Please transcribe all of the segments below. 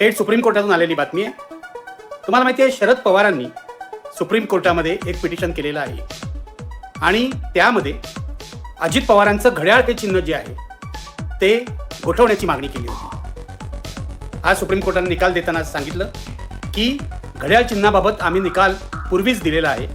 थेट सुप्रीम कोर्टातून आलेली बातमी आहे. तुम्हाला माहिती आहे शरद पवारांनी सुप्रीम कोर्टामध्ये एक पिटिशन केलेलं आहे. आणि त्यामध्ये अजित पवारांचं घड्याळ ते चिन्ह जे आहे ते गोठवण्याची मागणी केली होती. आज सुप्रीम कोर्टाने निकाल देताना सांगितलं की घड्याळ चिन्हाबाबत आम्ही निकाल पूर्वीच दिलेला आहे.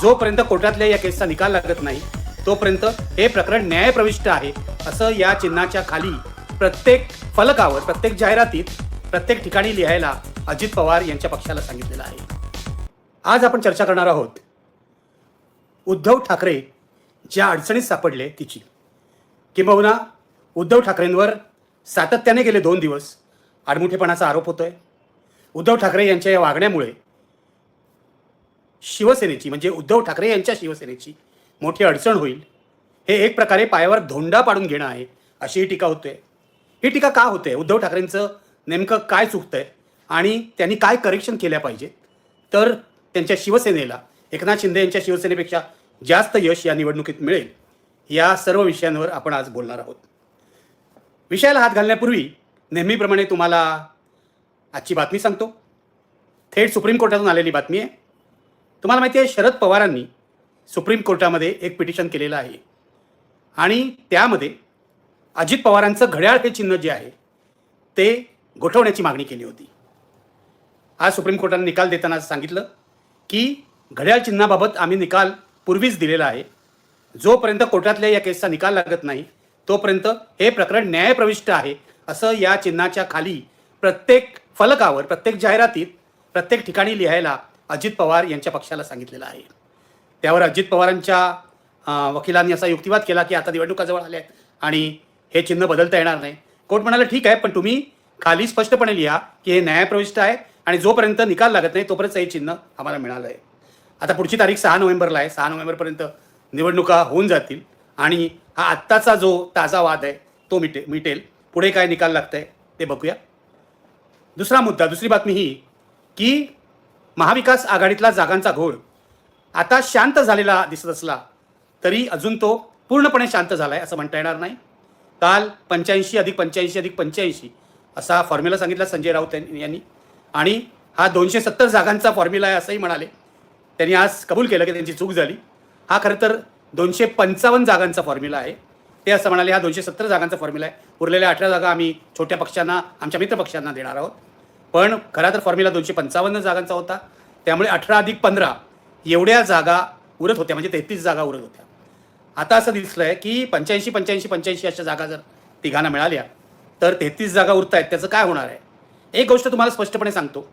जोपर्यंत कोर्टातल्या या केसचा निकाल लागत नाही तोपर्यंत हे प्रकरण न्यायप्रविष्ट आहे असं या चिन्हाच्या खाली प्रत्येक फलकावर प्रत्येक जाहिरातीत प्रत्येक ठिकाणी लिहायला अजित पवार यांच्या पक्षाला सांगितलेलं आहे. आज आपण चर्चा करणार आहोत उद्धव ठाकरे ज्या अडचणीत सापडले तिची. किंबहुना उद्धव ठाकरेंवर सातत्याने गेले दोन दिवस आडमुठेपणाचा आरोप होतोय. उद्धव ठाकरे यांच्या या वागण्यामुळे शिवसेनेची म्हणजे उद्धव ठाकरे यांच्या शिवसेनेची मोठी अडचण होईल. हे एक प्रकारे पायावर धोंडा पाडून घेणं आहे अशी ही टीका होते. ही टीका का होते? उद्धव ठाकरेंचं नेमकं काय चुकतंय आणि त्यांनी काय करेक्शन केल्या पाहिजे? तर त्यांच्या शिवसेनेला एकनाथ शिंदे यांच्या शिवसेनेपेक्षा जास्त यश या निवडणुकीत मिळेल या सर्व विषयांवर आपण आज बोलणार आहोत. विषयाला हात घालण्यापूर्वी नेहमीप्रमाणे तुम्हाला आजची बातमी सांगतो. थेट सुप्रीम कोर्टातून आलेली बातमी आहे. तुम्हाला माहिती आहे शरद पवारांनी सुप्रीम कोर्टामध्ये एक पिटिशन केलेलं आहे. आणि त्यामध्ये अजित पवारांचं घड्याळ हे चिन्ह जे आहे ते गोठवण्याची मागणी केली होती. आज सुप्रीम कोर्टाने निकाल देताना सांगितलं की घड्याळ चिन्हाबाबत आम्ही निकाल पूर्वीच दिलेला आहे. जोपर्यंत कोर्टातल्या या केसचा निकाल लागत नाही तोपर्यंत हे प्रकरण न्यायप्रविष्ट आहे असं या चिन्हाच्या खाली प्रत्येक फलकावर प्रत्येक जाहिरातीत प्रत्येक ठिकाणी लिहायला अजित पवार यांच्या पक्षाला सांगितलेलं आहे. त्यावर अजित पवारांच्या वकिलांनी असा युक्तिवाद केला की आता निवडणुका जवळ आल्या आहेत आणि हे चिन्ह बदलता येणार नाही. कोर्ट म्हणाला ठीक आहे पण तुम्ही खाली स्पष्टपणे लिहा की हे न्यायप्रविष्ट आहे आणि जोपर्यंत निकाल लागत नाही तोपर्यंत हे चिन्ह आम्हाला मिळालं आहे. आता पुढची तारीख सहा नोव्हेंबरला आहे. सहा नोव्हेंबरपर्यंत निवडणुका होऊन जातील आणि हा आत्ताचा जो ताजा वाद आहे तो मिटे मिटेल. पुढे काय निकाल लागत आहे ते बघूया. दुसरा मुद्दा दुसरी बातमी ही की महाविकास आघाडीतला जागांचा घोळ आता शांत झालेला दिसत असला तरी अजून तो पूर्णपणे शांत झाला आहे असं म्हणता येणार नाही. काल पंच्याऐंशी अधिक पंच्याऐंशी अधिक पंच्याऐंशी असा फॉर्म्युला सांगितला संजय राऊत यांनी आणि हा दोनशे सत्तर जागांचा फॉर्म्युला आहे असंही म्हणाले. त्यांनी आज कबूल केलं की त्यांची चूक झाली. हा खरं तर दोनशे पंचावन्न जागांचा फॉर्म्युला आहे. ते असं म्हणाले हा दोनशे सत्तर जागांचा फॉर्म्युला आहे. उरलेल्या अठरा जागा आम्ही छोट्या पक्षांना आमच्या मित्रपक्षांना देणार आहोत. पण खरा तर फॉर्म्युला दोनशे पंचावन्न जागांचा होता. त्यामुळे अठरा अधिक पंधरा एवढ्या जागा उरत होत्या. म्हणजे तेहतीस जागा उरत होत्या. आता असं दिसलं आहे की पंच्याऐंशी पंच्याऐंशी पंच्याऐंशी अशा जागा जर तिघांना मिळाल्या तर तेहतीस जागा उरत आहेत त्याचं काय होणार आहे? एक गोष्ट तुम्हाला स्पष्टपणे सांगतो.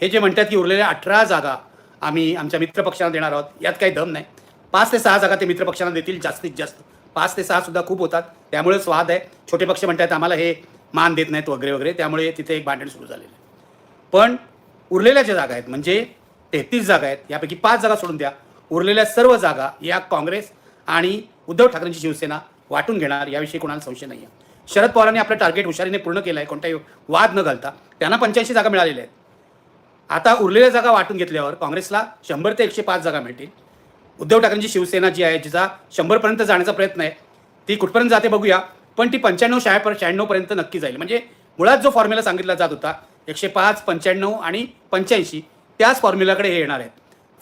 हे जे म्हणतात की उरलेल्या अठरा जागा आम्ही आमच्या मित्रपक्षांना देणार आहोत यात काही दम नाही. पाच ते सहा जागा ते मित्रपक्षांना देतील जास्तीत जास्त. पाच ते सहा सुद्धा खूप होतात. त्यामुळेच वाद आहे. छोटे पक्ष म्हणतात आम्हाला हे मान देत नाहीत वगैरे वगैरे. त्यामुळे तिथे एक भांडण सुरू झालेलं आहे. पण उरलेल्या ज्या जागा आहेत म्हणजे तेहतीस जागा आहेत यापैकी पाच जागा सोडून द्या. उरलेल्या सर्व जागा या काँग्रेस आणि उद्धव ठाकरेंची शिवसेना वाटून घेणार याविषयी कोणाला संशय नाही आहे शरद पवारांनी आपलं टार्गेट हुशारीने पूर्ण केलं आहे कोणताही वाद न घालता. त्यांना पंच्याऐंशी जागा मिळालेल्या आहेत. आता उरलेल्या जागा वाटून घेतल्यावर काँग्रेसला शंभर ते एकशे पाच जागा मिळतील. उद्धव ठाकरेंची शिवसेना जी आहे जिचा शंभरपर्यंत जाण्याचा प्रयत्न आहे ती कुठपर्यंत जाते बघूया. पण ती पंच्याण्णव शहापर शहाण्णवपर्यंत नक्की जाईल. म्हणजे मुळात जो फॉर्म्युला सांगितला जात होता एकशे पाच पंच्याण्णव आणि पंच्याऐंशी त्याच फॉर्म्युलाकडे हे येणार आहेत.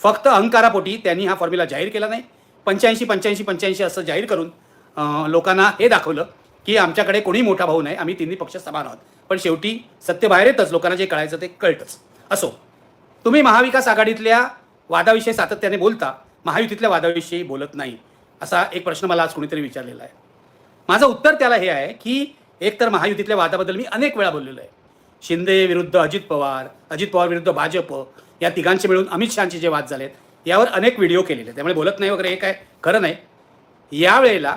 फक्त अहंकारापोटी त्यांनी हा फॉर्म्युला जाहीर केला नाही. पंच्याऐंशी पंच्याऐंशी पंच्याऐंशी असं जाहीर करून लोकांना हे दाखवलं. की आमच्याकडे कोणी मोठा भाऊ नाही आम्ही तिन्ही पक्ष समान आहोत. पण शेवटी सत्य बाहेर येतच लोकांना जे कळायचं ते कळतंच. असो तुम्ही महाविकास आघाडीतल्या वादाविषयी सातत्याने बोलता महायुतीतल्या वादाविषयी बोलत नाही असा एक प्रश्न मला आज कोणीतरी विचारलेला आहे. माझं उत्तर त्याला हे आहे की एकतर महायुतीतल्या वादाबद्दल मी अनेक वेळा बोललेलो आहे. शिंदे विरुद्ध अजित पवार अजित पवार विरुद्ध भाजप या तिघांचे मिळून अमित शहाचे जे वाद झालेत यावर अनेक व्हिडिओ केलेले आहेत. त्यामुळे बोलत नाही वगैरे हे काय खरं नाही. यावेळेला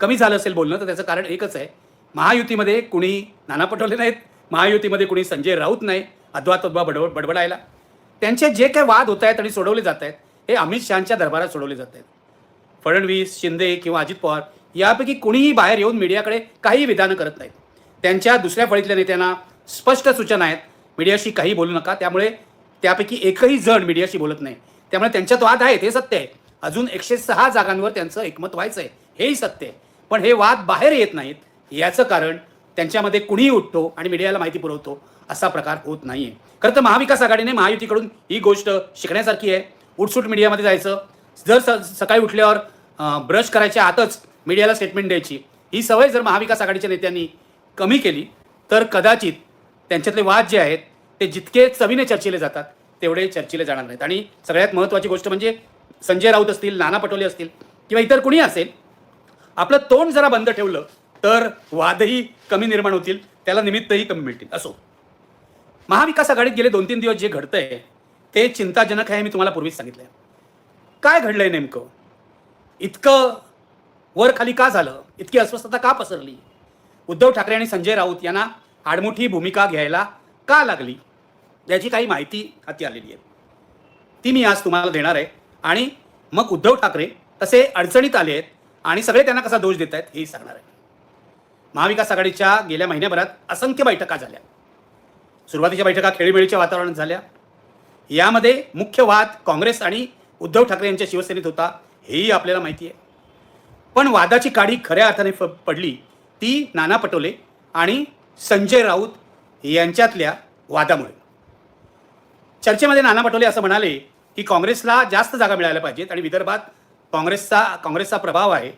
कमी झालं असेल बोलणं तर त्याचं कारण एकच आहे. महायुतीमध्ये कुणी नाना पटोले नाहीत महायुतीमध्ये कुणी संजय राऊत नाही अद्वा तद्वा बडबड बडबडायला. त्यांचे जे काय वाद होत आहेत आणि सोडवले जात आहेत हे अमित शहाच्या दरबारात सोडवले जात आहेत फडणवीस शिंदे किंवा अजित पवार यापैकी कुणीही बाहेर येऊन मीडियाकडे काही विधानं करत नाहीत. त्यांच्या दुसऱ्या फळीतल्या नेत्यांना स्पष्ट सूचना आहेत. मीडियाशी काही बोलू नका त्यामुळे त्यापैकी एकही जण मीडियाशी बोलत नाही. त्यामुळे त्यांच्यात वाद आहेत हे सत्य आहे. अजून एकशे सहा जागांवर त्यांचं एकमत व्हायचं आहे हेही सत्य आहे. पण हे वाद बाहेर येत नाहीत. याचं कारण त्यांच्यामध्ये कुणीही उठतो आणि मीडियाला माहिती पुरवतो असा प्रकार होत नाही आहे खरं तर महाविकास आघाडीने महायुतीकडून ही गोष्ट शिकण्यासारखी आहे. उठसूट मीडियामध्ये जायचं. जर स सकाळी उठल्यावर ब्रश करायच्या आतच मीडियाला स्टेटमेंट द्यायची ही सवय जर महाविकास आघाडीच्या नेत्यांनी कमी केली तर कदाचित त्यांच्यातले वाद जे आहेत ते जितके चवीने चर्चिले जातात तेवढे चर्चिले जाणार नाहीत. आणि सगळ्यात महत्त्वाची गोष्ट म्हणजे संजय राऊत असतील नाना पटोले असतील किंवा इतर कुणी असेल आपलं तोंड जरा बंद ठेवलं तर वादही कमी निर्माण होतील त्याला निमित्तही कमी मिळतील. असो. महाविकास आघाडीत गेले दोन तीन दिवस जे घडतंय ते चिंताजनक आहे मी तुम्हाला पूर्वीच सांगितलंय. काय घडलंय नेमकं? इतकं वर खाली का झालं? इतकी अस्वस्थता का पसरली? उद्धव ठाकरे आणि संजय राऊत यांना आडमुठी भूमिका घ्यायला का लागली? याची काही माहिती हाती आलेली आहे. ती मी आज तुम्हाला देणार आहे. आणि मग उद्धव ठाकरे तसे अडचणीत आले आहेत आणि सगळे त्यांना कसा दोष देत आहेत हेही सांगणार आहे. महाविकास आघाडीच्या गेल्या महिन्याभरात असंख्य बैठका झाल्या. सुरुवातीच्या बैठका खेळीमेळीच्या वातावरणात झाल्या. यामध्ये मुख्य वाद काँग्रेस आणि उद्धव ठाकरे यांच्या शिवसेनेत होता हेही आपल्याला माहिती आहे. पण वादाची काडी खऱ्या अर्थाने फ पडली ती नाना पटोले आणि संजय राऊत यांच्यातल्या वादामुळे. चर्चेमध्ये नाना पटोले असं म्हणाले की काँग्रेसला जास्त जागा मिळायला पाहिजेत आणि विदर्भात काँग्रेसचा काँग्रेसचा प्रभाव आहे.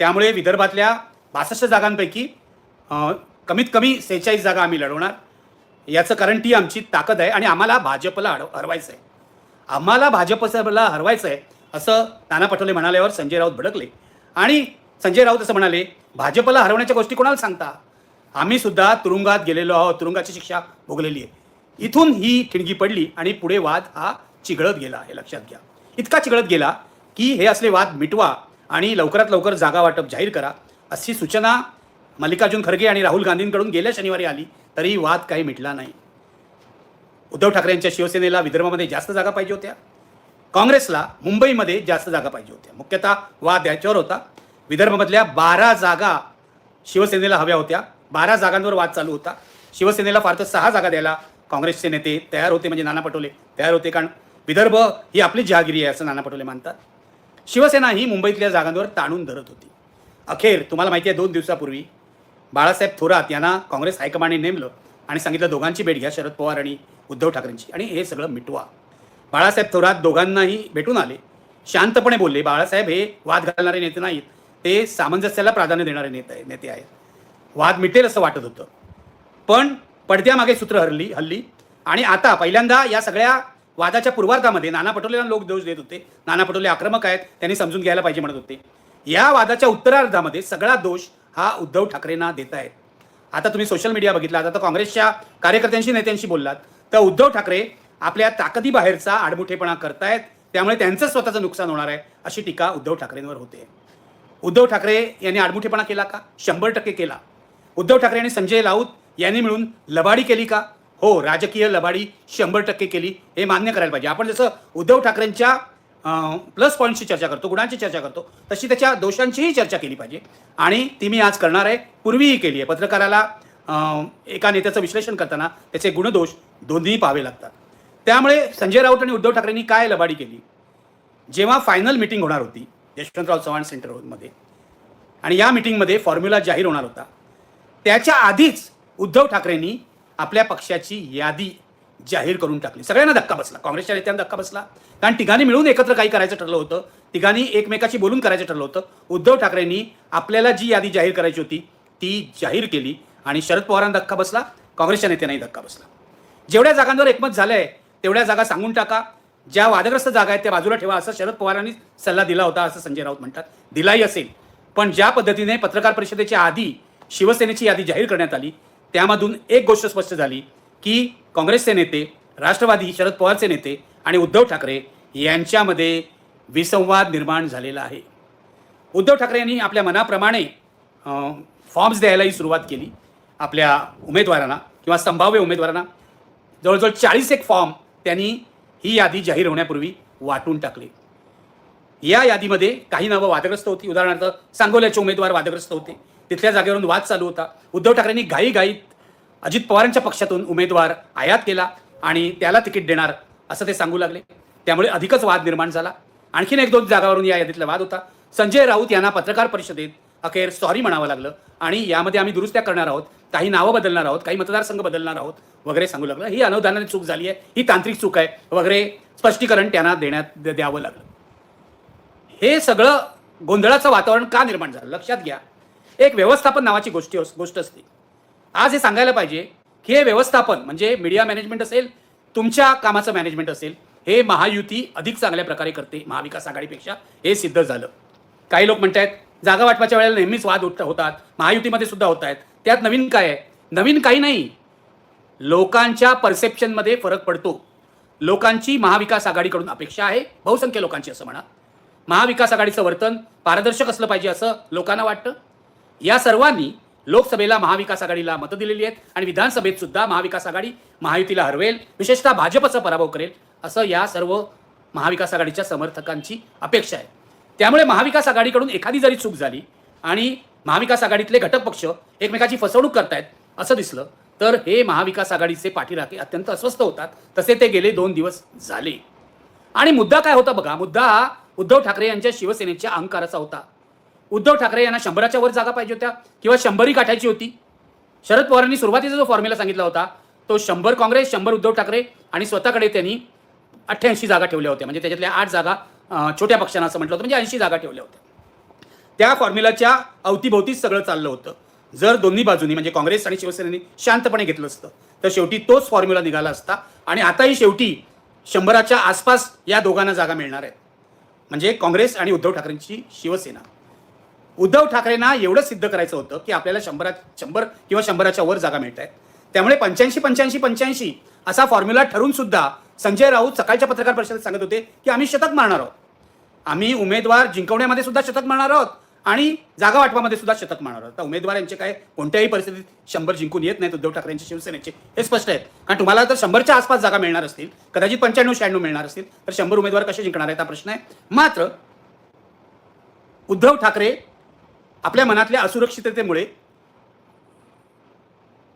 त्यामुळे विदर्भातल्या बासष्ट जागांपैकी कमीत कमी सेहेचाळीस जागा आम्ही लढवणार. याचं कारण ती आमची ताकद आहे आणि आम्हाला भाजपला हड हरवायचं आहे आम्हाला भाजपला हरवायचं आहे असं नाना पटोले म्हणाल्यावर संजय राऊत भडकले. आणि संजय राऊत असं म्हणाले भाजपला हरवण्याच्या गोष्टी कोणाला सांगता? आम्ही सुद्धा तुरुंगात गेलेलो आहोत तुरुंगाची शिक्षा भोगलेली आहे. इथून ही ठिणगी पडली आणि पुढे वाद हा चिघळत गेला हे लक्षात घ्या. इतका चिघळत गेला की हे असले वाद मिटवा आणि लवकरात लवकर जागा वाटप जाहीर करा अशी सूचना मल्लिकार्जुन खरगे आणि राहुल गांधींकडून गेल्या शनिवारी आली तरी वाद काही मिटला नाही. उद्धव ठाकरेंच्या शिवसेनेला विदर्भामध्ये जास्त जागा पाहिजे होत्या. काँग्रेसला मुंबईमध्ये जास्त जागा पाहिजे होत्या. मुख्यतः वाद याच्यावर होता. विदर्भामधल्या बारा जागा शिवसेनेला हव्या होत्या. बारा जागांवर वाद चालू होता. शिवसेनेला फार तर सहा जागा द्यायला काँग्रेसचे नेते तयार होते म्हणजे नाना पटोले तयार होते कारण विदर्भ ही आपली जहागिरी आहे असं नाना पटोले मानतात शिवसेना ही मुंबईतल्या जागांवर ताणून धरत होती. अखेर तुम्हाला माहिती आहे दोन दिवसापूर्वी बाळासाहेब थोरात यांना काँग्रेस हायकमांडने नेमलं आणि सांगितलं दोघांची भेट घ्या शरद पवार आणि उद्धव ठाकरेंची. आणि हे सगळं मिटवा. बाळासाहेब थोरात दोघांनाही भेटून आले. शांतपणे बोलले बाळासाहेब हे वाद घालणारे नेते नाहीत. ते सामंजस्याला प्राधान्य देणारे नेते नेते आहेत. वाद मिटेल असं वाटत होतं. पण पडद्यामागे सूत्र हरली हल्ली आणि आता पहिल्यांदा या सगळ्या वादाच्या पूर्वार्धामध्ये नाना पटोलेला लोक दोष देत होते. नाना पटोले आक्रमक आहेत त्यांनी समजून घ्यायला पाहिजे म्हणत होते. या वादाच्या उत्तरार्धामध्ये सगळा दोष हा उद्धव ठाकरेंना देत आहेत. आता तुम्ही सोशल मीडिया बघितला आता तर काँग्रेसच्या कार्यकर्त्यांशी नेत्यांशी बोललात. तर उद्धव ठाकरे आपल्या ताकदीबाहेरचा आडमुठेपणा करतायत त्यामुळे त्यांचं स्वतःचं नुकसान होणार आहे अशी टीका उद्धव ठाकरेंवर होते. उद्धव ठाकरे यांनी आडमुठेपणा केला का? शंभर टक्के केला. उद्धव ठाकरे आणि संजय राऊत यांनी मिळून लबाडी केली का? हो राजकीय लबाडी शंभर टक्के केली हे मान्य करायला पाहिजे. आपण जसं उद्धव ठाकरेंच्या प्लस पॉईंटची चर्चा करतो गुणांची चर्चा करतो तशी त्याच्या दोषांचीही चर्चा केली पाहिजे. आणि ती मी आज करणार आहे पूर्वीही केली आहे. पत्रकाराला एका नेत्याचं विश्लेषण करताना त्याचे गुणदोष दोन्ही पाहावे लागतात. त्यामुळे संजय राऊत आणि उद्धव ठाकरेंनी काय लबाडी केली? जेव्हा फायनल मिटिंग होणार होती यशवंतराव चव्हाण सेंटरमध्ये आणि या मिटिंगमध्ये फॉर्म्युला जाहीर होणार होता त्याच्या आधीच उद्धव ठाकरेंनी आपल्या पक्षाची यादी जाहीर करून टाकली. सगळ्यांना धक्का बसला. काँग्रेसच्या नेत्यांना धक्का बसला. कारण तिघांनी मिळून एकत्र काही करायचं ठरलं होतं. तिघांनी एकमेकाशी बोलून करायचं ठरलं होतं. उद्धव ठाकरेंनी आपल्याला जी यादी जाहीर करायची होती ती जाहीर केली आणि शरद पवारांना धक्का बसला काँग्रेसच्या नेत्यांनाही धक्का बसला. जेवढ्या जागांवर एकमत झालंय तेवढ्या जागा सांगून टाका. ज्या वादग्रस्त जागा आहेत त्या बाजूला ठेवा असं शरद पवारांनी सल्ला दिला होता असं संजय राऊत म्हणतात. दिलाही असेल. पण ज्या पद्धतीने पत्रकार परिषदेच्या आधी शिवसेनेची यादी जाहीर करण्यात आली त्यामधून एक गोष्ट स्पष्ट झाली की काँग्रेसचे नेते राष्ट्रवादी शरद पवारचे नेते आणि उद्धव ठाकरे यांच्यामध्ये विसंवाद निर्माण झालेला आहे. उद्धव ठाकरे यांनी आपल्या मनाप्रमाणे फॉर्म्स द्यायलाही सुरुवात केली आपल्या उमेदवारांना किंवा संभाव्य उमेदवारांना. जवळजवळ चाळीस एक फॉर्म त्यांनी ही यादी जाहीर होण्यापूर्वी वाटून टाकले. या यादीमध्ये काही नावं वादग्रस्त होती. उदाहरणार्थ सांगोल्याचे उमेदवार वादग्रस्त होते. तिथल्या जागेवरून वाद चालू होता. उद्धव ठाकरेंनी घाईघाईत अजित पवारांच्या पक्षातून उमेदवार आयात केला आणि त्याला तिकीट देणार असं ते सांगू लागले. त्यामुळे अधिकच वाद निर्माण झाला. आणखीन एक दोन जागावरून या यादीतला वाद होता. संजय राऊत यांना पत्रकार परिषदेत अखेर सॉरी म्हणावं लागलं आणि यामध्ये आम्ही दुरुस्त्या करणार आहोत काही नावं बदलणार आहोत काही मतदारसंघ बदलणार आहोत वगैरे सांगू लागलं. ही अनुदानाने चूक झाली आहे ही तांत्रिक चूक आहे वगैरे स्पष्टीकरण त्यांना देण्यात द्यावं लागलं. हे सगळं गोंधळाचं वातावरण का निर्माण झालं? लक्षात घ्या. एक व्यवस्थापन नावाची गोष्टी गोष्ट असते. आज हे सांगायला पाहिजे की हे व्यवस्थापन म्हणजे मीडिया मॅनेजमेंट असेल तुमच्या कामाचं मॅनेजमेंट असेल हे महायुती अधिक चांगल्या प्रकारे करते महाविकास आघाडीपेक्षा हे सिद्ध झालं. काही लोक म्हणतायत जागा वाटपाच्या वेळेला नेहमीच वाद उठत होतात महायुतीमध्ये सुद्धा होत आहेत. त्यात नवीन काय आहे? नवीन काही नाही. लोकांच्या परसेप्शनमध्ये फरक पडतो. लोकांची महाविकास आघाडीकडून अपेक्षा आहे बहुसंख्य लोकांची असं म्हणा. महाविकास आघाडीचं वर्तन पारदर्शक असलं पाहिजे असं लोकांना वाटतं? या सर्वांनी लोकसभेला महाविकास आघाडीला मतं दिलेली आहेत आणि विधानसभेत सुद्धा महाविकास आघाडी महायुतीला हरवेल. विशेषतः भाजपचा पराभव करेल असं या सर्व महाविकास आघाडीच्या समर्थकांची अपेक्षा आहे. त्यामुळे महाविकास आघाडीकडून एखादी जरी चूक झाली आणि महाविकास आघाडीतले घटक पक्ष एकमेकाची फसवणूक करतायत असं दिसलं तर हे महाविकास आघाडीचे पाठीराखे अत्यंत अस्वस्थ होतात. तसे ते गेले दोन दिवस झाले. आणि मुद्दा काय होता बघा मुद्दा हा उद्धव ठाकरे यांच्या शिवसेनेच्या अहंकाराचा होता. उद्धव ठाकरे यांना शंभराच्या वर जागा पाहिजे होत्या किंवा शंभरी गाठायची होती? शरद पवारांनी सुरुवातीचा जो फॉर्म्युला सांगितला होता तो शंभर काँग्रेस शंभर उद्धव ठाकरे आणि स्वतःकडे त्यांनी अठ्ठ्याऐंशी जागा ठेवल्या होत्या. म्हणजे त्याच्यातल्या आठ जागा छोट्या पक्षांना असं म्हटलं होतं. म्हणजे ऐंशी जागा ठेवल्या होत्या. त्या फॉर्म्युलाच्या अवतीभोवतीच सगळं चाललं होतं. जर दोन्ही बाजूनी म्हणजे काँग्रेस आणि शिवसेनेने शांतपणे घेतलं असतं तर शेवटी तोच फॉर्म्युला निघाला असता. आणि आताही शेवटी शंभराच्या आसपास या दोघांना जागा मिळणार आहेत म्हणजे काँग्रेस आणि उद्धव ठाकरेंची शिवसेना. उद्धव ठाकरेंना एवढं सिद्ध करायचं होतं की आपल्याला शंभरात शंभर किंवा शंभराच्या वर जागा मिळत आहेत त्यामुळे पंच्याऐंशी पंच्याऐंशी पंच्याऐंशी असा फॉर्म्युला ठरून सुद्धा संजय राऊत सकाळच्या पत्रकार परिषदेत सांगत होते की आम्ही शतक मारणार आहोत. आम्ही उमेदवार जिंकवण्यामध्ये सुद्धा शतक मारणार आहोत आणि जागा वाटपामध्ये सुद्धा शतक मारणार आहोत. आता उमेदवार यांचे काय कोणत्याही परिस्थितीत शंभर जिंकून येत नाहीत उद्धव ठाकरेंचे शिवसेनेचे. हे स्पष्ट आहे. कारण तुम्हाला जर शंभरच्या आसपास जागा मिळणार असतील कदाचित पंच्याण्णव शहाण्णव मिळणार असतील तर शंभर उमेदवार कसे जिंकणार आहेत हा प्रश्न आहे. मात्र उद्धव ठाकरे आपल्या मनातल्या असुरक्षिततेमुळे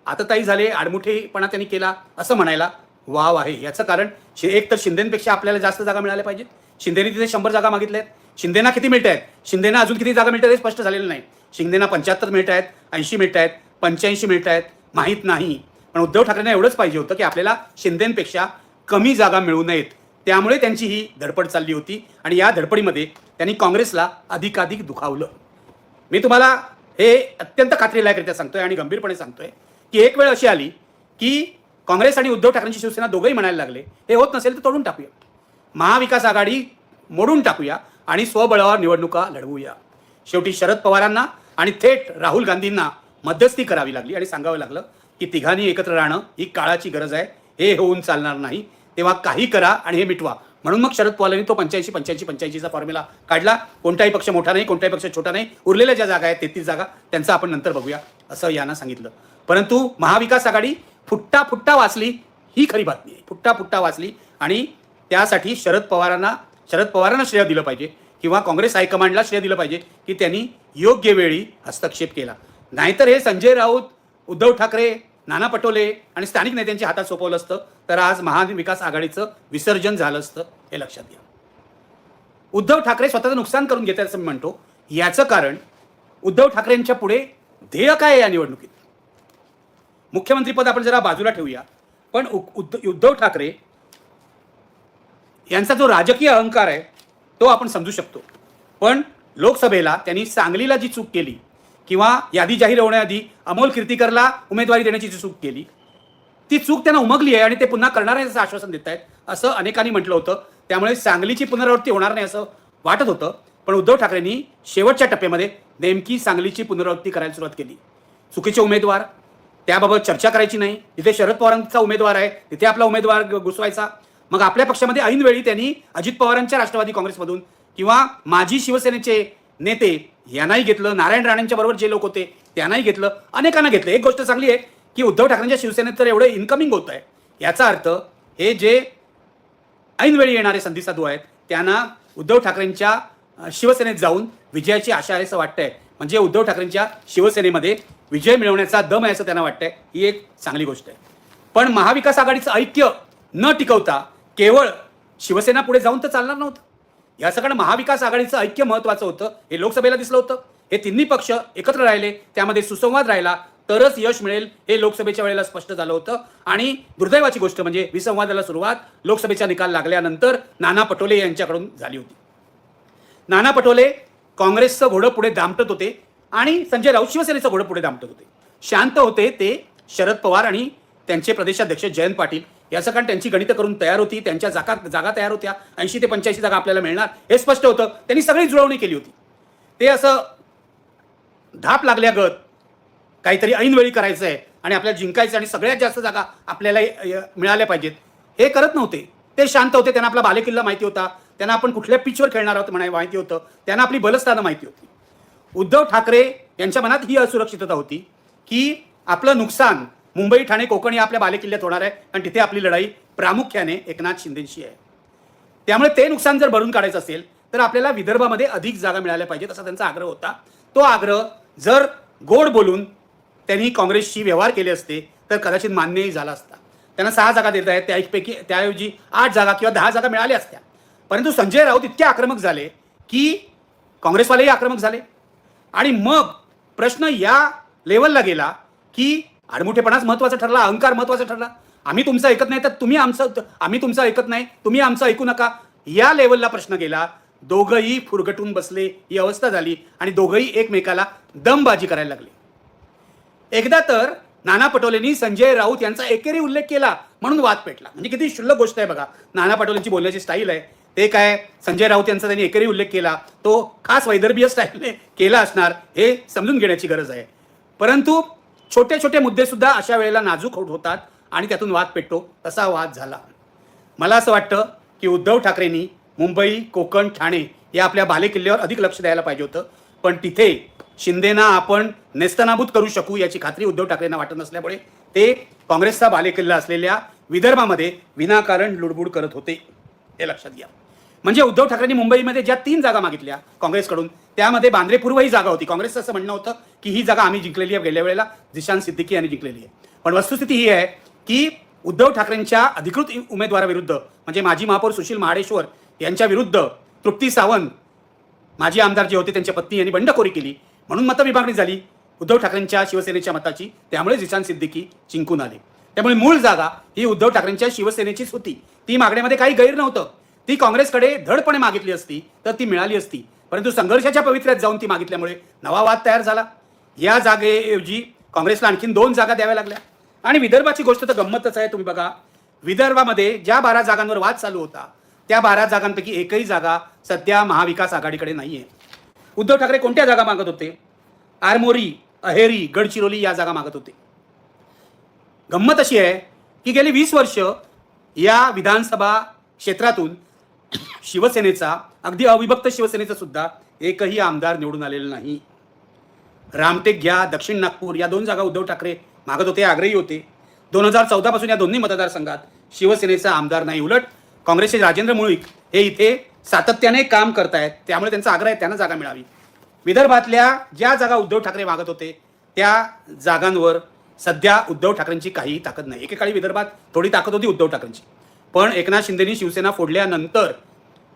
आतताई झाले आडमुठेपणा त्यांनी केला असं म्हणायला वाव आहे. याचं कारण एक तर शिंदेपेक्षा आपल्याला जास्त जागा मिळाल्या पाहिजेत. शिंदेने तिथे शंभर जागा मागितल्या आहेत शिंदेना किती मिळत आहेत शिंदेना अजून किती जागा मिळत आहेत हे स्पष्ट झालेलं नाही. शिंदेना पंच्याहत्तर मिळत आहेत ऐंशी मिळत आहेत पंच्याऐंशी मिळत आहेत माहीत नाही. पण उद्धव ठाकरेंना एवढंच पाहिजे होतं की आपल्याला शिंदेपेक्षा कमी जागा मिळू नयेत. त्यामुळे त्यांची ही धडपड चालली होती आणि या धडपडीमध्ये त्यांनी काँग्रेसला अधिकाधिक दुखावलं. मी तुम्हाला हे अत्यंत खात्रीलायकरित्या सांगतोय आणि गंभीरपणे सांगतोय की एक वेळ अशी आली की काँग्रेस आणि उद्धव ठाकरेंची शिवसेना दोघंही म्हणायला लागले. हे होत नसेल तर तोडून टाकूया. महाविकास आघाडी मोडून टाकूया आणि स्वबळावर निवडणुका लढवूया. शेवटी शरद पवारांना आणि थेट राहुल गांधींना मध्यस्थी करावी लागली आणि सांगावं लागलं की तिघांनी एकत्र राहणं ही काळाची गरज आहे. हे होऊन चालणार नाही. तेव्हा काही करा आणि हे मिटवा. म्हणून मग शरद पवारांनी तो पंच्याऐंशी पंच्याऐंशी पंच्याऐंशीचा फॉर्म्युला काढला. कोणताही पक्ष मोठा नाही कोणताही पक्ष छोटा नाही. उरलेल्या ज्या जागा आहेत तेहतीस जागा त्यांचं आपण नंतर बघूया असं यांना सांगितलं. परंतु महाविकास आघाडी फुट्टा फुट्टा वाचली ही खरी बातमी आहे. फुट्टा फुट्टा वाचली आणि त्यासाठी शरद पवारांना शरद पवारांना श्रेय दिलं पाहिजे किंवा काँग्रेस हायकमांडला श्रेय दिलं पाहिजे की त्यांनी योग्य वेळी हस्तक्षेप केला. नाहीतर हे संजय राऊत उद्धव ठाकरे नाना पटोले आणि स्थानिक नेत्यांच्या हातात सोपवलं असतं. तर आज महाविकास आघाडीचं विसर्जन झालं असतं हे लक्षात घ्या. उद्धव ठाकरे स्वतःचं नुकसान करून घेतात असं मी म्हणतो. याचं कारण उद्धव ठाकरेंच्या पुढे ध्येय काय आहे या निवडणुकीत? मुख्यमंत्रीपद आपण जरा बाजूला ठेवूया. पण उद्ध- उद्धव ठाकरे यांचा जो राजकीय अहंकार आहे तो आपण समजू शकतो. पण लोकसभेला त्यांनी सांगलीला जी चूक केली किंवा यादी जाहीर होण्याआधी अमोल कीर्तीकरला उमेदवारी देण्याची जी चूक केली ती चूक त्यांना उमगली आहे आणि ते पुन्हा करणार आहे असं आश्वासन देत आहेत असं अनेकांनी म्हटलं होतं. त्यामुळे सांगलीची पुनरावृत्ती होणार नाही असं वाटत होतं. पण उद्धव ठाकरेंनी शेवटच्या टप्प्यामध्ये नेमकी सांगलीची पुनरावृत्ती करायला सुरुवात केली. चुकीचे उमेदवार त्याबाबत चर्चा करायची नाही. जिथे शरद पवारांचा उमेदवार आहे तिथे आपला उमेदवार घुसवायचा. मग आपल्या पक्षामध्ये ऐनवेळी त्यांनी अजित पवारांच्या राष्ट्रवादी काँग्रेसमधून किंवा माजी शिवसेनेचे नेते यांनाही घेतलं नारायण राणेंच्या बरोबर जे लोक होते त्यांनाही घेतलं अनेकांना घेतलं. एक गोष्ट चांगली आहे की उद्धव ठाकरेंच्या शिवसेनेत तर एवढं इन्कमिंग होत आहे. याचा अर्थ हे जे ऐनवेळी येणारे संधी साधू आहेत त्यांना उद्धव ठाकरेंच्या शिवसेनेत जाऊन विजयाची आशा आहे असं वाटतंय. म्हणजे उद्धव ठाकरेंच्या शिवसेनेमध्ये विजय मिळवण्याचा दम आहे असं त्यांना वाटतंय. ही एक चांगली गोष्ट आहे. पण महाविकास आघाडीचं ऐक्य न टिकवता केवळ शिवसेना पुढे जाऊन तर चालणार नव्हतं. या सगळं महाविकास आघाडीचं ऐक्य महत्वाचं होतं. हे लोकसभेला दिसलं होतं. हे तिन्ही पक्ष एकत्र राहिले. त्यामध्ये सुसंवाद राहिला. तरच यश मिळेल हे लोकसभेच्या वेळेला स्पष्ट झालं होतं. आणि दुर्दैवाची गोष्ट म्हणजे विसंवादाला सुरुवात लोकसभेचा निकाल लागल्यानंतर नाना पटोले यांच्याकडून झाली होती. नाना पटोले काँग्रेसचं घोडं पुढे दामटत होते आणि संजय राऊत शिवसेनेचं घोडं पुढे दामटत होते. शांत होते ते शरद पवार आणि त्यांचे प्रदेशाध्यक्ष जयंत पाटील. याचं कारण त्यांची गणितं करून तयार होती त्यांच्या जागा जागा तयार होत्या. ऐंशी ते पंच्याऐंशी जागा आपल्याला मिळणार. हे स्पष्ट होतं. त्यांनी सगळी जुळवणी केली होती. ते असं धाप लागल्यागत काहीतरी ऐनवेळी करायचं आहे आणि आपल्याला जिंकायचं आणि सगळ्यात जास्त जागा आपल्याला मिळाल्या पाहिजेत. हे करत नव्हते. ते शांत होते. त्यांना आपला बालेकिल्ला माहिती होता. त्यांना आपण कुठल्या पिचवर खेळणार आहोत म्हणा माहिती होतं. त्यांना आपली बलस्थानं माहिती होती. उद्धव ठाकरे यांच्या मनात ही असुरक्षितता होती की आपलं नुकसान मुंबई ठाणे कोकण या आपल्या बालेकिल्ल्यात होणार आहे आणि तिथे आपली लढाई प्रामुख्याने एकनाथ शिंदेशी आहे. त्यामुळे ते नुकसान जर भरून काढायचं असेल तर आपल्याला विदर्भामध्ये अधिक जागा मिळाल्या पाहिजेत असा त्यांचा आग्रह होता. तो आग्रह जर गोड बोलून त्यांनी काँग्रेसशी व्यवहार केले असते तर कदाचित मान्यही झाला असता. त्यांना सहा जागा देत आहेत त्यापैकी त्याऐवजी आठ जागा किंवा दहा जागा मिळाल्या असत्या. परंतु संजय राऊत इतके आक्रमक झाले की काँग्रेसवालेही आक्रमक झाले. आणि मग प्रश्न या लेवलला गेला की आडमुठेपणाच महत्त्वाचा ठरला अहंकार महत्त्वाचा ठरला. आम्ही तुमचं ऐकत नाही तर तुम्ही आमचं आम्ही तुमचं ऐकत नाही तुम्ही आमचं ऐकू नका. या लेवलला प्रश्न गेला दोघंही फुरगटून बसले ही अवस्था झाली आणि दोघंही एकमेकाला दमबाजी करायला लागले. एकदा तर नाना पटोलेंनी संजय राऊत यांचा एकेरी उल्लेख केला म्हणून वाद पेटला. म्हणजे किती क्षुल्लक गोष्ट आहे बघा. नाना पटोलेंची बोलण्याची स्टाईल आहे. ते काय संजय राऊत यांचा त्यांनी एकेरी उल्लेख केला. तो खास वैदर्भीय स्टाईलने केला असणार हे समजून घेण्याची गरज आहे. परंतु छोटे छोटे मुद्दे सुद्धा अशा वेळेला नाजूक होत होतात आणि त्यातून वाद पेटतो तसा वाद झाला. मला असं वाटतं की उद्धव ठाकरेंनी मुंबई कोकण ठाणे या आपल्या बालेकिल्ल्यावर अधिक लक्ष द्यायला पाहिजे होतं. पण तिथे शिंदेना आपण नेस्तनाबूत करू शकू याची खात्री उद्धव ठाकरेंना वाटत नसल्यामुळे ते काँग्रेसचा बालेकिल्ला असलेल्या विदर्भामध्ये विनाकारण लुडबुड करत होते हे लक्षात घ्या. म्हणजे उद्धव ठाकरेंनी मुंबईमध्ये ज्या तीन जागा मागितल्या काँग्रेसकडून त्यामध्ये बांद्रे पूर्व ही जागा होती. काँग्रेसचं असं म्हणणं होतं की ही जागा आम्ही जिंकलेली आहे. गेल्या वेळेला जिशान सिद्दीकी यांनी जिंकलेली आहे. पण वस्तुस्थिती ही आहे की उद्धव ठाकरेंच्या अधिकृत उमेदवाराविरुद्ध म्हणजे माजी महापौर सुशील महाडेश्वर यांच्या विरुद्ध तृप्ती सावंत माजी आमदार जे होते त्यांच्या पत्नी यांनी बंडखोरी केली. म्हणून मतविभागणी झाली उद्धव ठाकरेंच्या शिवसेनेच्या मताची. त्यामुळे जिशान सिद्दीकी जिंकून आले. त्यामुळे मूळ जागा ही उद्धव ठाकरेंच्या शिवसेनेचीच होती. ती मागण्यामध्ये काही गैर नव्हतं. ती काँग्रेसकडे धडपणे मागितली असती तर ती मिळाली असती. परंतु संघर्षाच्या पवित्र्यात जाऊन ती मागितल्यामुळे नवा वाद तयार झाला. या जागेऐवजी काँग्रेसला आणखीन दोन जागा द्याव्या लागल्या. आणि विदर्भाची गोष्ट तर गंमतच आहे तुम्ही बघा. विदर्भामध्ये ज्या बारा जागांवर वाद चालू होता त्या बारा जागांपैकी एकही जागा सध्या महाविकास आघाडीकडे नाही आहे उद्धव ठाकरे कोणत्या जागा मागत होते? आरमोरी अहेरी गडचिरोली या जागा मागत होते. गंमत अशी आहे की गेली वीस वर्ष या विधानसभा क्षेत्रातून शिवसेनेचा अगदी अविभक्त शिवसेनेचा सुद्धा एकही आमदार निवडून आलेला नाही. रामटेक घ्या दक्षिण नागपूर या दोन जागा उद्धव ठाकरे मागत होते आग्रही होते. दोन हजार चौदापासून या दोन्ही मतदारसंघात शिवसेनेचा आमदार नाही. उलट काँग्रेसचे राजेंद्र मुळीक हे इथे सातत्याने काम करतायत त्यामुळे त्यांचा आग्रह आहे त्यांना जागा मिळावी. विदर्भातल्या ज्या जागा उद्धव ठाकरे मागत होते त्या जागांवर सध्या उद्धव ठाकरेंची काहीही ताकद नाही. एकेकाळी विदर्भात थोडी ताकद होती उद्धव ठाकरेंची. पण एकनाथ शिंदेनी शिवसेना फोडल्यानंतर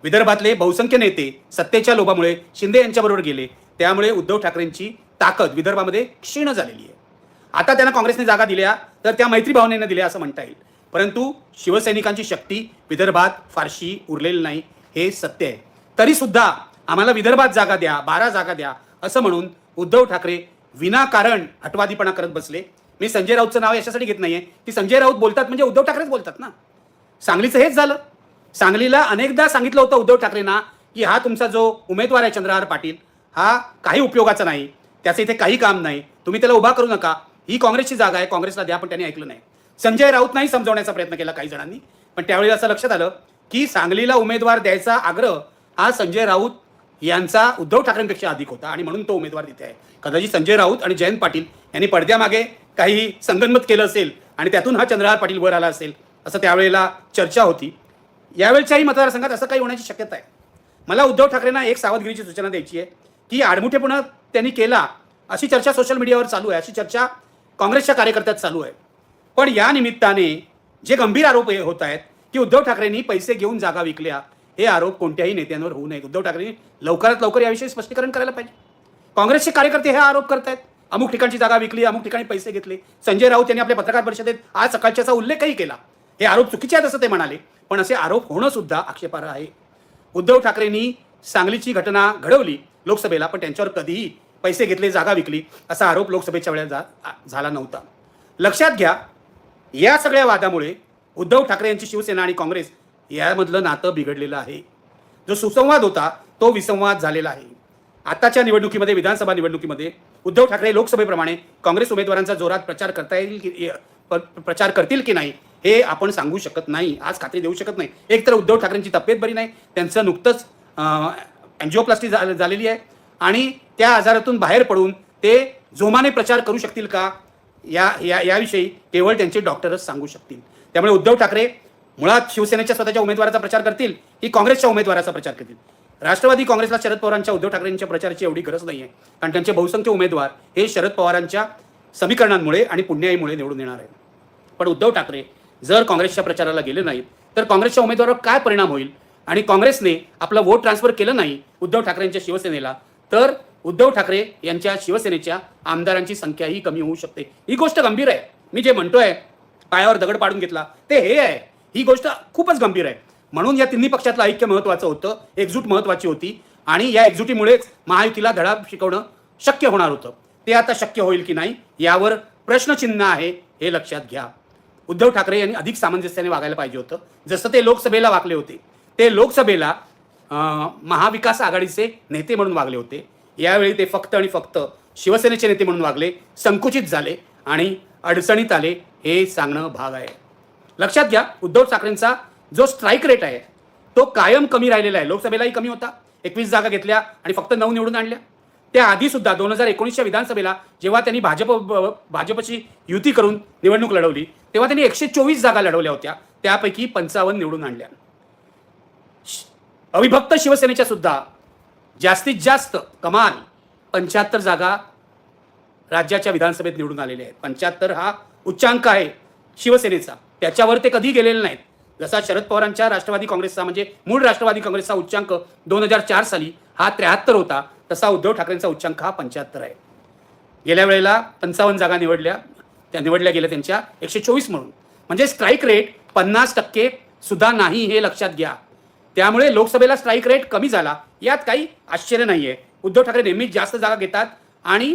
विदर्भातले बहुसंख्य नेते सत्तेच्या लोभामुळे शिंदे यांच्याबरोबर गेले. त्यामुळे उद्धव ठाकरेंची ताकद विदर्भामध्ये क्षीण झालेली आहे. आता त्यांना काँग्रेसने जागा दिल्या तर त्या मैत्री भावनेनं दिल्या असं म्हणता येईल. परंतु शिवसैनिकांची शक्ती विदर्भात फारशी उरलेली नाही हे सत्य आहे. तरी सुद्धा आम्हाला विदर्भात जागा द्या बारा जागा द्या असं म्हणून उद्धव ठाकरे विनाकारण हटवादीपणा करत बसले. मी संजय राऊतचं नाव याच्यासाठी घेत नाहीये. की संजय राऊत बोलतात म्हणजे उद्धव ठाकरेच बोलतात ना? सांगलीचं हेच झालं. सांगलीला अनेकदा सांगितलं होतं उद्धव ठाकरेंना की हा तुमचा जो उमेदवार आहे चंद्रहार पाटील हा काही उपयोगाचा नाही त्याचं इथे काही काम नाही तुम्ही त्याला उभा करू नका ही काँग्रेसची जागा आहे काँग्रेसला द्या पण त्यांनी ऐकलं नाही. संजय राऊत नाही समजवण्याचा प्रयत्न केला काही जणांनी पण त्यावेळी असं लक्षात आलं की सांगलीला उमेदवार द्यायचा आग्रह हा संजय राऊत यांचा उद्धव ठाकरेंपेक्षा अधिक होता आणि म्हणून तो उमेदवार तिथे आहे. कदाचित संजय राऊत आणि जयंत पाटील यांनी पडद्यामागे काही संगनमत केलं असेल आणि त्यातून हा चंद्रहार पाटील वर आला असेल असं त्यावेळेला चर्चा होती. यावेळच्याही मतदारसंघात असं काही होण्याची शक्यता आहे. मला उद्धव ठाकरेंना एक सावधगिरीची सूचना द्यायची आहे की आडमुठेपणा त्यांनी केला अशी चर्चा सोशल मीडियावर चालू आहे अशी चर्चा काँग्रेसच्या कार्यकर्त्यात चालू आहे. पण या निमित्ताने जे गंभीर आरोप हे होत आहेत की उद्धव ठाकरेंनी पैसे घेऊन जागा विकल्या हे आरोप कोणत्याही नेत्यांवर होऊ नयेत उद्धव ठाकरेंनी लवकरात लवकर याविषयी स्पष्टीकरण करायला पाहिजे. काँग्रेसचे कार्यकर्ते हे आरोप करतायत. अमुक ठिकाणची जागा विकली अमुक ठिकाणी पैसे घेतले. संजय राऊत यांनी आपल्या पत्रकार परिषदेत आज सकाळच्याचा उल्लेखही केला. हे आरोप चुकीचे आहेत असं ते म्हणाले. पण असे आरोप होणं सुद्धा आक्षेपार्ह आहे. उद्धव ठाकरेंनी सांगलीची घटना घडवली लोकसभेला पण त्यांच्यावर कधीही पैसे घेतले जागा विकली असा आरोप लोकसभेच्या वेळेला जा झाला नव्हता. लक्षात घ्या या सगळ्या वादामुळे उद्धव ठाकरे यांची शिवसेना आणि काँग्रेस यामधलं नातं बिघडलेलं आहे. जो सुसंवाद होता तो विसंवाद झालेला आहे. आताच्या निवडणुकीमध्ये विधानसभा निवडणुकीमध्ये उद्धव ठाकरे लोकसभेप्रमाणे काँग्रेस उमेदवारांचा जोरात प्रचार करता येईल की प्रचार करतील की नाही हे आपण सांगू शकत नाही आज खात्री देऊ शकत नाही. एक तर उद्धव ठाकरेंची तब्येत बरी नाही त्यांचं नुकतंच अँजिओप्लास्टी झालेली आहे. आणि त्या आजारातून बाहेर पडून ते जोमाने प्रचार करू शकतील का? या या याविषयी केवळ त्यांचे डॉक्टरच सांगू शकतील. त्यामुळे उद्धव ठाकरे मुळात शिवसेनेच्या स्वतःच्या उमेदवाराचा प्रचार करतील की काँग्रेसच्या उमेदवाराचा प्रचार करतील? राष्ट्रवादी काँग्रेसला शरद पवारांच्या उद्धव ठाकरेंच्या प्रचाराची एवढी गरज नाही आहे कारण त्यांचे बहुसंख्य उमेदवार हे शरद पवारांच्या समीकरणांमुळे आणि पुण्याईमुळे निवडून येणार आहेत. पण उद्धव ठाकरे जर काँग्रेसच्या प्रचाराला गेले नाहीत तर काँग्रेसच्या उमेदवारावर काय परिणाम होईल? आणि काँग्रेसने आपलं वोट ट्रान्सफर केलं नाही उद्धव ठाकरेंच्या शिवसेनेला तर उद्धव ठाकरे यांच्या शिवसेनेच्या आमदारांची संख्याही कमी होऊ शकते. ही गोष्ट गंभीर आहे. मी जे म्हणतोय पायावर दगड पाडून घेतला ते हे आहे. ही गोष्ट खूपच गंभीर आहे. म्हणून या तिन्ही पक्षातलं ऐक्य महत्वाचं होतं एकजूट महत्वाची होती आणि या एकजुटीमुळेच महायुतीला धडा शिकवणं शक्य होणार होतं. ते आता शक्य होईल की नाही यावर प्रश्नचिन्ह आहे हे लक्षात घ्या. उद्धव ठाकरे यांनी अधिक सामंजस्याने वागायला पाहिजे होतं. जसं ते लोकसभेला वागले होते ते लोकसभेला महाविकास आघाडीचे नेते म्हणून वागले होते. यावेळी ते फक्त आणि फक्त शिवसेनेचे नेते म्हणून वागले संकुचित झाले आणि अडचणीत आले हे सांगणं भाग आहे. लक्षात घ्या उद्धव ठाकरेंचा जो स्ट्राईक रेट आहे तो कायम कमी राहिलेला आहे. लोकसभेलाही कमी होता. एकवीस जागा घेतल्या आणि फक्त नऊ निवडून आणल्या. त्या आधी सुद्धा दोन हजार एकोणीसच्या विधानसभेला जेव्हा त्यांनी भाजप भाजपची युती करून निवडणूक लढवली तेव्हा त्यांनी एकशे चोवीस जागा लढवल्या होत्या. त्यापैकी पंचावन्न निवडून आणल्या. अविभक्त शिवसेनेच्या सुद्धा जास्तीत जास्त कमाल पंच्याहत्तर जागा राज्याच्या विधानसभेत निवडून आलेल्या आहेत. पंच्याहत्तर हा उच्चांक आहे शिवसेनेचा. त्याच्यावर ते कधी गेलेले नाहीत. जसा शरद पवारांच्या राष्ट्रवादी काँग्रेसचा म्हणजे मूळ राष्ट्रवादी काँग्रेसचा उच्चांक दोन हजार चार साली हा त्र्याहत्तर होता तसा उद्धव ठाकरेंचा उच्चांक हा पंच्याहत्तर आहे. गेल्या वेळेला पंचावन्न जागा निवडल्या त्या निवडल्या गेल्या त्यांच्या एकशे चोवीस म्हणून. म्हणजे स्ट्राईक रेट पन्नास टक्के सुद्धा नाही हे लक्षात घ्या. त्यामुळे लोकसभेला स्ट्राईक रेट कमी झाला यात काही आश्चर्य नाही आहे उद्धव ठाकरे नेहमीच जास्त जागा घेतात आणि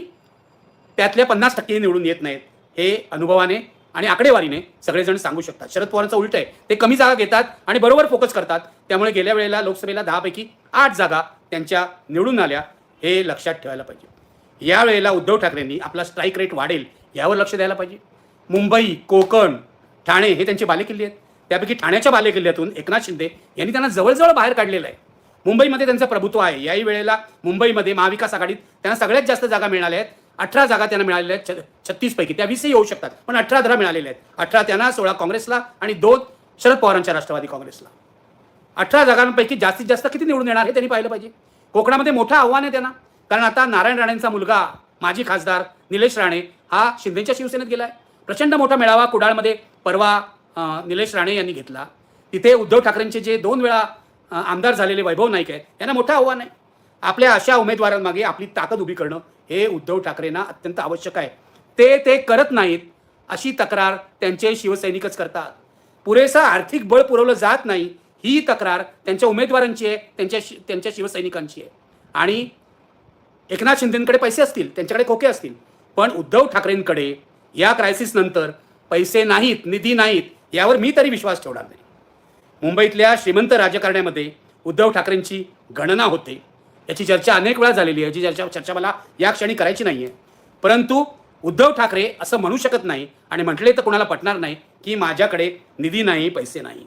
त्यातल्या पन्नास टक्के निवडून येत नाहीत हे अनुभवाने आणि आकडेवारीने सगळेजण सांगू शकतात. शरद पवारांचं उलट आहे ते कमी जागा घेतात आणि बरोबर फोकस करतात. त्यामुळे गेल्या वेळेला लोकसभेला दहापैकी आठ जागा त्यांच्या निवडून आल्या हे लक्षात ठेवायला पाहिजे. या वेळेला उद्धव ठाकरेंनी आपला स्ट्राईक रेट वाढेल यावर लक्ष द्यायला पाहिजे. मुंबई कोकण ठाणे हे त्यांचे बालेकिल्ले आहेत. त्यापैकी ठाण्याच्या बालेकिल्ल्यातून एकनाथ शिंदे यांनी त्यांना जवळजवळ बाहेर काढलेलं आहे. मुंबईमध्ये त्यांचं प्रभुत्व आहे. याही वेळेला मुंबईमध्ये महाविकास आघाडीत त्यांना सगळ्यात जास्त जागा मिळाल्या आहेत. अठरा जागा त्यांना मिळालेल्या आहेत छत्तीस पैकी त्या वीसही येऊ शकतात पण अठरा धरा मिळालेल्या आहेत. अठरा त्यांना सोळा काँग्रेसला आणि दोन शरद पवारांच्या राष्ट्रवादी काँग्रेसला. अठरा जागांपैकी जास्तीत जास्त किती निवडून येणार हे त्यांनी पाहिलं पाहिजे. कोकणामध्ये मोठं आव्हान आहे त्यांना. कारण आता नारायण राणेंचा मुलगा माजी खासदार निलेश राणे हा शिंदेच्या शिवसेनेत गेला आहे प्रचंड मोठा मेळावा कुडाळमध्ये परवा निलेश राणे यांनी घेतला. तिथे उद्धव ठाकरेंचे जे दोन वेळा आमदार झालेले वैभव नाईक आहेत यांना मोठं आव्हान आहे. आपल्या अशा उमेदवारांमागे आपली ताकद उभी करणं हे उद्धव ठाकरेंना अत्यंत आवश्यक आहे. ते ते करत नाहीत अशी तक्रार त्यांचे शिवसैनिकच करतात. पुरेसा आर्थिक बळ पुरवलं जात नाही ही तक्रार त्यांच्या उमेदवारांची आहे त्यांच्या शि- त्यांच्या शिवसैनिकांची आहे. आणि एकनाथ शिंदेकडे पैसे असतील त्यांच्याकडे खोके असतील पण उद्धव ठाकरेंकडे या क्रायसिस नंतर पैसे नाहीत निधी नाहीत यावर मी तरी विश्वास ठेवणार नाही. मुंबईतल्या श्रीमंत राजकारण्यामध्ये उद्धव ठाकरेंची गणना होते. याची चर्चा अनेक वेळा झालेली आहे. याची चर्चा चर्चा मला या क्षणी करायची नाही आहे परंतु उद्धव ठाकरे असं म्हणू शकत नाही आणि म्हटले तर कोणाला पटणार नाही की माझ्याकडे निधी नाही पैसे नाही.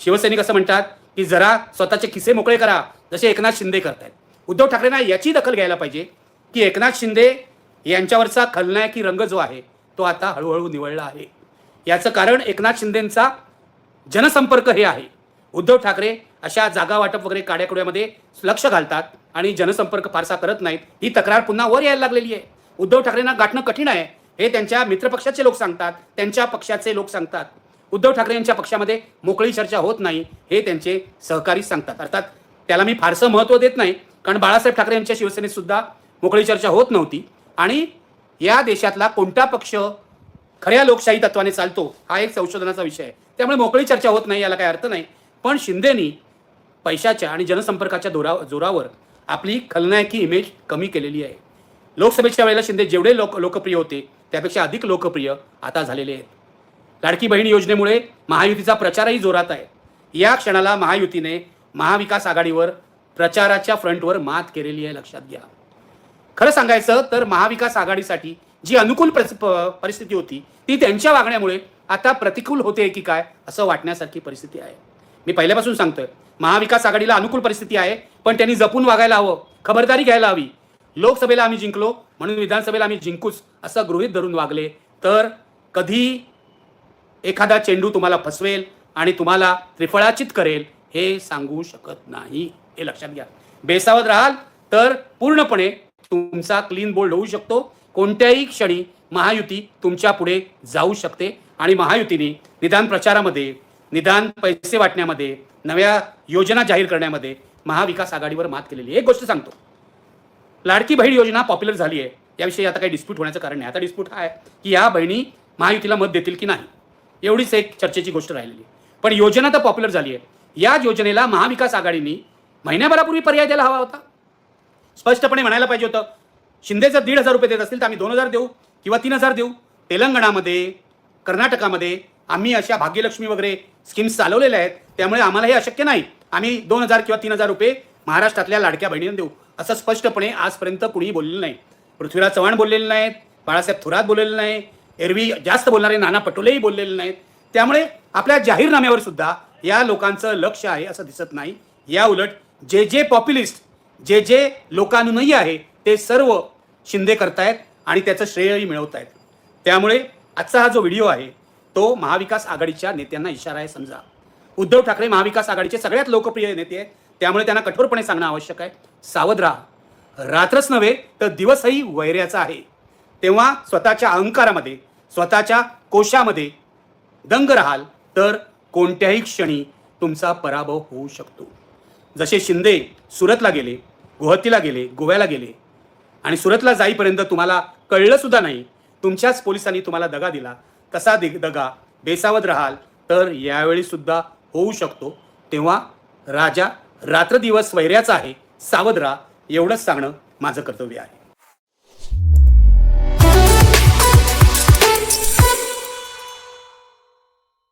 शिवसैनिक असं म्हणतात की जरा स्वतःचे किस्से मोकळे करा जसे एकनाथ शिंदे करतायत. उद्धव ठाकरेंना याची दखल घ्यायला पाहिजे की एकनाथ शिंदे यांच्यावरचा खलनायकी रंग जो आहे तो आता हळूहळू निवळला आहे. याचं कारण एकनाथ शिंदेंचा जनसंपर्क हे आहे. उद्धव ठाकरे अशा जागा वाटप वगैरे काड्याकुड्यामध्ये लक्ष घालतात आणि जनसंपर्क फारसा करत नाहीत. ही तक्रार पुन्हा वर यायला लागलेली आहे. उद्धव ठाकरेंना गाठणं कठीण आहे. हे त्यांच्या मित्रपक्षाचे लोक सांगतात. त्यांच्या पक्षाचे लोक सांगतात. उद्धव ठाकरे यांच्या पक्षामध्ये मोकळी चर्चा होत नाही हे त्यांचे सहकारी सांगतात. अर्थात त्याला मी फारसं महत्त्व देत नाही कारण बाळासाहेब ठाकरे यांच्या शिवसेनेत सुद्धा मोकळी चर्चा होत नव्हती. आणि या देशातला कोणता पक्ष खऱ्या लोकशाही तत्वाने चालतो हा एक संशोधनाचा विषय आहे. त्यामुळे मोकळी चर्चा होत नाही याला काही अर्थ नाही. पण शिंदेनी पैशाच्या आणि जनसंपर्काच्या दोरा जोरावर आपली खलनायकी इमेज कमी केलेली आहे. लोकसभेच्या वेळेला शिंदे जेवढे लोक लोकप्रिय होते त्यापेक्षा अधिक लोकप्रिय आता झालेले आहेत. लाडकी बहीण योजनेमुळे महायुतीचा प्रचारही जोरात आहे. या क्षणाला महायुतीने महाविकास आघाडीवर प्रचाराच्या फ्रंटवर मात केलेली आहे लक्षात घ्या. खरं सांगायचं तर महाविकास आघाडीसाठी जी अनुकूल परिस्थिती होती ती त्यांच्या वागण्यामुळे आता प्रतिकूल होते की काय असं वाटण्यासारखी परिस्थिती आहे. मी पहिल्यापासून सांगतोय महाविकास आघाडीला अनुकूल परिस्थिती आहे पण त्यांनी जपून वागायला हवं खबरदारी घ्यायला हवी. लोकसभेला आम्ही जिंकलो म्हणून विधानसभेला आम्ही जिंकूच असं गृहीत धरून वागले. तर कधी एखादा चेंडू तुम्हाला फसवेल आणि तुम्हाला त्रिफळाचित करेल हे सांगू शकत नाही. हे लक्षात घ्या. बेसावत राहाल तर पूर्णपणे तुमचा क्लीन बोल्ड होऊ शकतो. कोणत्याही क्षणी महायुती तुमच्यापुढे जाऊ शकते आणि महायुतीने निदान प्रचारामध्ये निदान पैसे वाटण्यामध्ये नव्या योजना जाहीर करण्यामध्ये महाविकास आघाडीवर मात केलेली आहे. एक गोष्ट सांगतो. लाडकी बहीण योजना पॉप्युलर झाली आहे. याविषयी आता काही डिस्प्यूट होण्याचं कारण नाही. आता डिस्प्यूट हा आहे की या बहिणी महायुतीला मत देतील की नाही. एवढीच एक चर्चेची गोष्ट राहिलेली आहे. पण योजना तर पॉप्युलर झाली आहे. या योजनेला महाविकास आघाडीने महिन्याभरापूर्वी पर्याय द्यायला हवा होता. स्पष्टपणे म्हणायला पाहिजे होतं शिंदे जर दीड हजार रुपये देत असतील तर आम्ही दोन हजार देऊ किंवा तीन हजार देऊ. तेलंगणामध्ये कर्नाटकामध्ये आम्ही अशा भाग्यलक्ष्मी वगैरे स्कीम्स चालवलेल्या आहेत. त्यामुळे आम्हाला हे अशक्य नाही. आम्ही दोन हजार किंवा तीन हजार रुपये महाराष्ट्रातल्या लाडक्या बहिणींना देऊ. असं स्पष्टपणे आजपर्यंत कुणीही बोललेलं नाही. पृथ्वीराज चव्हाण बोललेले नाहीत. बाळासाहेब थोरात बोललेले नाही एरवी जास्त बोलणारे नाना पटोलेही बोललेले नाहीत. त्यामुळे आपल्या जाहीरनाम्यावर सुद्धा या लोकांचं लक्ष आहे असं दिसत नाही. या उलट जे जे पॉप्युलिस्ट जे जे लोकानुनयी आहे ते सर्व शिंदे करतायत आणि त्याचं श्रेयही मिळवत आहेत त्यामुळे आजचा हा जो व्हिडिओ आहे तो महाविकास आघाडीच्या नेत्यांना इशारा आहे समजा. उद्धव ठाकरे महाविकास आघाडीचे सगळ्यात लोकप्रिय नेते आहेत. त्यामुळे त्यांना कठोरपणे सांगणं आवश्यक आहे. सावध राहा. रात्रच नव्हे तर दिवसही वैर्याचा आहे. तेव्हा स्वतःच्या अहंकारामध्ये स्वतःच्या कोशामध्ये दंग राहाल तर कोणत्याही क्षणी तुमचा पराभव होऊ शकतो. जसे शिंदे सुरतला गेले गुवाहाटीला गेले गोव्याला गेले आणि सुरतला जाईपर्यंत तुम्हाला कळलं सुद्धा नाही तुमच्याच पोलिसांनी तुम्हाला दगा दिला कसा दि दगा बेसावध राहाल तर यावेळी सुद्धा होऊ शकतो. तेव्हा राजा रात्रदिवस वैऱ्याचा आहे सावध राहा एवढंच सांगणं माझं कर्तव्य आहे.